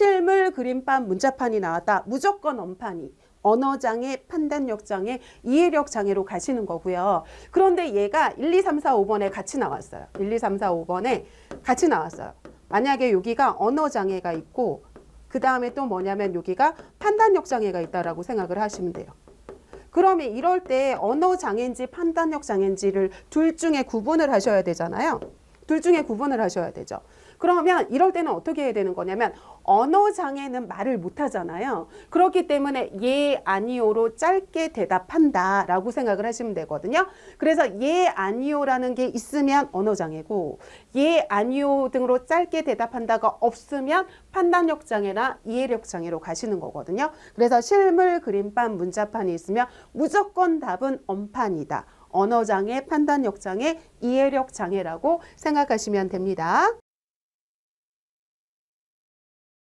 실물 그림판 문자판이 나왔다. 무조건 언판이. 언어장애, 판단력 장애, 이해력 장애로 가시는 거고요. 그런데 얘가 1, 2, 3, 4, 5번에 같이 나왔어요. 1, 2, 3, 4, 5번에 같이 나왔어요. 만약에 여기가 언어 장애가 있고 그 다음에 또 뭐냐면 여기가 판단력 장애가 있다라고 생각을 하시면 돼요. 그러면 이럴 때 언어 장애인지 판단력 장애인지를 둘 중에 구분을 하셔야 되잖아요. 둘 중에 구분을 하셔야 되죠. 그러면 이럴 때는 어떻게 해야 되는 거냐면 언어 장애는 말을 못 하잖아요. 그렇기 때문에 예 아니오로 짧게 대답한다라고 생각을 하시면 되거든요. 그래서 예 아니오라는 게 있으면 언어 장애고 예 아니오 등으로 짧게 대답한다가 없으면 판단력 장애나 이해력 장애로 가시는 거거든요. 그래서 실물 그림판 문자판이 있으면 무조건 답은 언판이다. 언어 장애, 판단력 장애, 이해력 장애라고 생각하시면 됩니다.